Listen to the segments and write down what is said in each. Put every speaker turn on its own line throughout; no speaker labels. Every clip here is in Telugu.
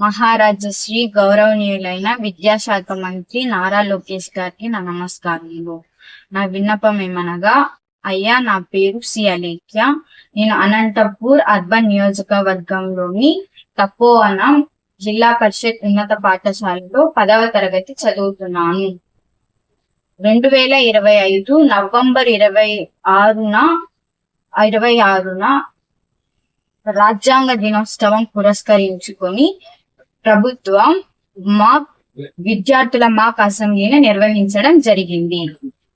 మహారాజా శ్రీ గౌరవనీయులైన విద్యాశాఖ మంత్రి నారా లోకేష్ గారికి నా నమస్కారములు. నా విన్నపం ఏమనగా అయ్యా నా పేరు సి అలేఖ్య. నేను అనంతపూర్ అర్బన్ నియోజకవర్గంలోని తపోవన జిల్లా పరిషత్ ఉన్నత పాఠశాలలో పదవ తరగతి చదువుతున్నాను. రెండు వేల ఇరవై ఐదు నవంబర్ ఇరవై ఆరున ఇరవై ఆరున రాజ్యాంగ దినోత్సవం పురస్కరించుకొని ప్రభుత్వం మాక్ విద్యార్థుల మాక్ అసెంబ్లీని నిర్వహించడం జరిగింది.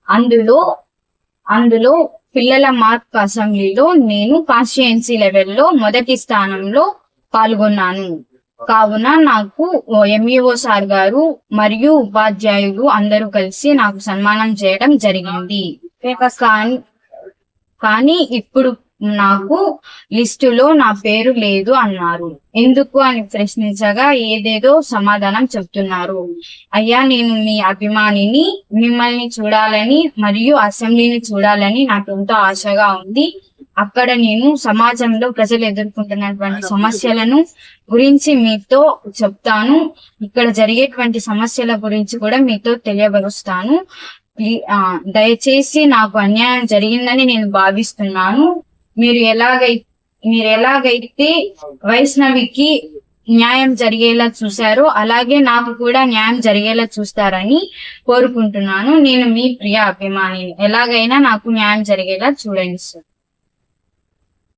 అందులో అందులో పిల్లల మార్క్ అసెంబ్లీలో నేను కాన్స్టిట్యుయెన్సీ లెవెల్లో మొదటి స్థానంలో పాల్గొన్నాను. కావున నాకు ఎంఈఓ సార్ గారు మరియు ఉపాధ్యాయులు అందరూ కలిసి నాకు సన్మానం చేయడం జరిగింది. కానీ ఇప్పుడు నాకు లిస్టులో నా పేరు లేదు అన్నారు. ఎందుకు అని ప్రశ్నించగా ఏదేదో సమాధానం చెప్తున్నారు. అయ్యా నేను మీ అభిమానిని మిమ్మల్ని చూడాలని మరియు అసెంబ్లీని చూడాలని నాకు ఎంతో ఆశగా ఉంది. అక్కడ నేను సమాజంలో ప్రజలు ఎదుర్కొంటున్నటువంటి సమస్యలను గురించి మీతో చెప్తాను. ఇక్కడ జరిగేటువంటి సమస్యల గురించి కూడా మీతో తెలియపరుస్తాను. దయచేసి నాకు అన్యాయం జరిగిందని నేను భావిస్తున్నాను. మీరు ఎలాగై మీరు ఎలాగైతే వైష్ణవికి న్యాయం జరిగేలా చూశారో అలాగే నాకు కూడా న్యాయం జరిగేలా చూస్తారని కోరుకుంటున్నాను. నేను మీ ప్రియ అభిమాని ఎలాగైనా నాకు న్యాయం జరిగేలా చూడండి సార్.